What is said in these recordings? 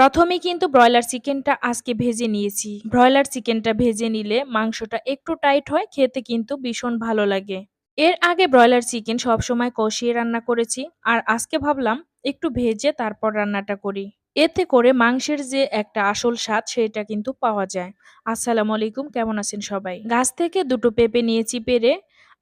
প্রথমেই কিন্তু ব্রয়লার চিকেনটা আজকে ভেজে নিয়েছি। ব্রয়লার চিকেনটা ভেজে নিলে মাংসটা একটু টাইট হয়, খেতে কিন্তু ভীষণ ভালো লাগে। এর আগে ব্রয়লার চিকেন সবসময় কষিয়ে রান্না করেছি। আর আজকে ভাবলাম একটু ভেজে তারপর রান্নাটা করি। এতে করে মাংসের যে একটা আসল স্বাদ সেটা কিন্তু পাওয়া যায়। আসসালামু আলাইকুম কেমন আছেন সবাই? গাছ থেকে দুটো পেঁপে নিয়েছি পেড়ে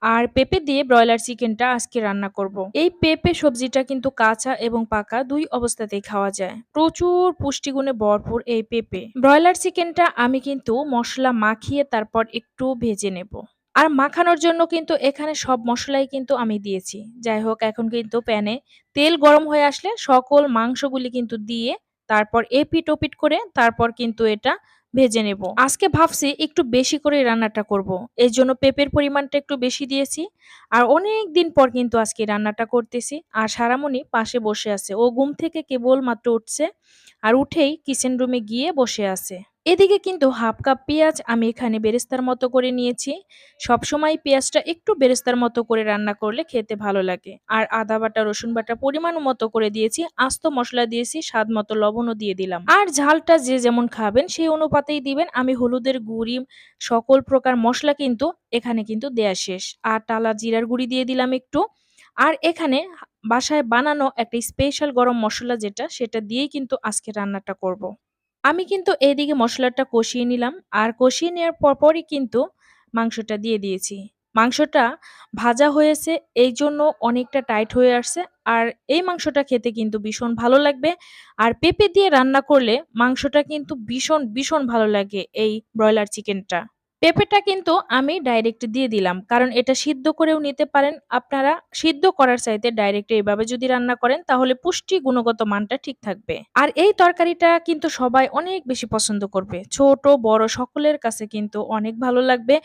আর পেঁপে দিয়ে ব্রয়লার চিকেনটা আজকে রান্না করব। এই পেঁপে সবজিটা কিন্তু কাঁচা এবং পাকা দুই অবস্থাতেই খাওয়া যায়। প্রচুর পুষ্টিগুণে ভরপুর এই পেঁপে। ব্রয়লার চিকেনটা আমি কিন্তু মশলা মাখিয়ে তারপর একটু ভেজে নেব। আর মাখানোর জন্য কিন্তু এখানে সব মশলাই কিন্তু আমি দিয়েছি। যাই হোক, এখন কিন্তু প্যানে তেল গরম হয়ে আসলে সকল মাংসগুলি কিন্তু দিয়ে তারপর এপিট ওপিট করে তারপর কিন্তু এটা ভেজে নেব। আজকে ভাবছি একটু বেশি করে রান্নাটা করব। এর জন্য পেঁপের পরিমাণটা একটু বেশি দিয়েছি। আর অনেক দিন পর কিন্তু আজকে রান্নাটা করতেছি। আর সারামণি পাশে বসে আছে। ও ঘুম থেকে কেবল মাত্র উঠছে। আর উঠেই কিচেন রুমে গিয়ে বসে আছে। এদিকে কিন্তু হাফ কাপ পেঁয়াজ আমি এখানে বেরেস্তার মতো করে নিয়েছি। সবসময় পেঁয়াজটা একটু বেরেস্তার মতো করে রান্না করলে খেতে ভালো লাগে। আর আদা বাটা রসুন বাটা পরিমাণ মতো করে দিয়েছি। আস্ত মশলা দিয়েছি, স্বাদ মতো লবণও দিয়ে দিলাম। আর ঝালটা যে যেমন খাবেন সেই অনুপাতেই দিবেন। আমি হলুদের গুঁড়ি সকল প্রকার মশলা কিন্তু এখানে কিন্তু দেয়া শেষ। আর টালা জিরার গুঁড়ি দিয়ে দিলাম একটু। আর এখানে বাসায় বানানো একটা স্পেশাল গরম মশলা যেটা সেটা দিয়েই কিন্তু আজকে রান্নাটা করব। আমি কিন্তু এইদিকে মশলাটা কষিয়ে নিলাম। আর কষিয়ে নেওয়ার পরপরই কিন্তু মাংসটা দিয়ে দিয়েছি। মাংসটা ভাজা হয়েছে এই জন্য অনেকটা টাইট হয়ে আসছে। আর এই মাংসটা খেতে কিন্তু ভীষণ ভালো লাগবে। আর পেঁপে দিয়ে রান্না করলে মাংসটা কিন্তু ভীষণ, ভীষণ ভালো লাগে এই ব্রয়লার চিকেনটা। পেঁপেটা কিন্তু আমি ডাইরেক্ট দিয়ে দিলাম। কারণ এটা সিদ্ধ করেও নিতে পারেন আপনারা। সিদ্ধ করার চাইতে ডাইরেক্ট এইভাবে যদি রান্না করেন, তাহলে পুষ্টি গুণগত মানটা ঠিক থাকবে। আর এই তরকারিটা কিন্তু সবাই অনেক বেশি পছন্দ করবে। ছোট, বড় সকলের কাছে কিন্তু অনেক ভালো লাগবে।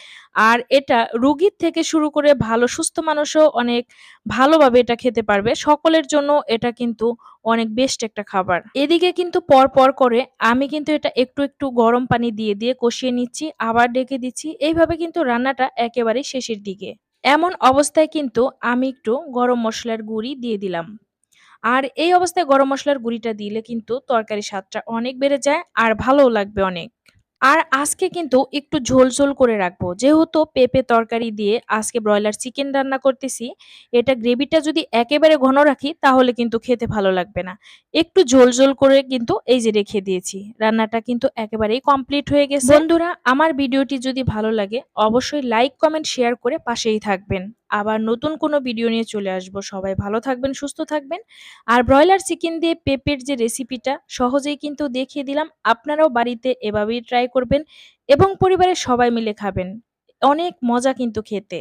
আর এটা রুগীর থেকে শুরু করে ভালো, সুস্থ মানুষও অনেক ভালোভাবে এটা খেতে পারবে। সকলের জন্য এটা কিন্তু অনেক বেস্ট একটা খাবার। এদিকে কিন্তু পর, পর করে আমি কিন্তু এটা একটু, একটু গরম পানি দিয়ে, দিয়ে কষিয়ে নিচ্ছি। আবার ডেকে দিচ্ছি। এইভাবে কিন্তু রান্নাটা একেবারে শেষের দিকে। এমন অবস্থায় কিন্তু আমি একটু গরম মশলার গুঁড়ি দিয়ে দিলাম। আর এই অবস্থায় গরম মশলার গুঁড়িটা দিলে কিন্তু তরকারি স্বাদটা অনেক বেড়ে যায় আর ভালোও লাগবে অনেক। আর আজকে কিন্তু একটু ঝোল, ঝোল করে রাখব। যেহেতু পেঁপে তরকারি দিয়ে আজকে ব্রয়লার চিকেন রান্না করতেছি, এটা গ্রেভিটা যদি একেবারে ঘন রাখি তাহলে কিন্তু খেতে ভালো লাগবে না। একটু ঝোল, ঝোল করে কিন্তু এই যে রেখে দিয়েছি। রান্নাটা কিন্তু একেবারেই কমপ্লিট হয়ে গেছে। বন্ধুরা আমার ভিডিওটি যদি ভালো লাগে অবশ্যই লাইক, কমেন্ট, শেয়ার করে পাশেই থাকবেন। আবার নতুন কোনো ভিডিও নিয়ে চলে আসব সবাই ভালো থাকবেন, সুস্থ থাকবেন। আর ব্রয়লার চিকেন দিয়ে পেঁপের যে রেসিপিটা সহজেই কিন্তু দেখিয়ে দিলাম। আপনারাও বাড়িতে এভাবেই ট্রাই করবেন এবং পরিবারের সবাই মিলে খাবেন। অনেক মজা কিন্তু খেতে।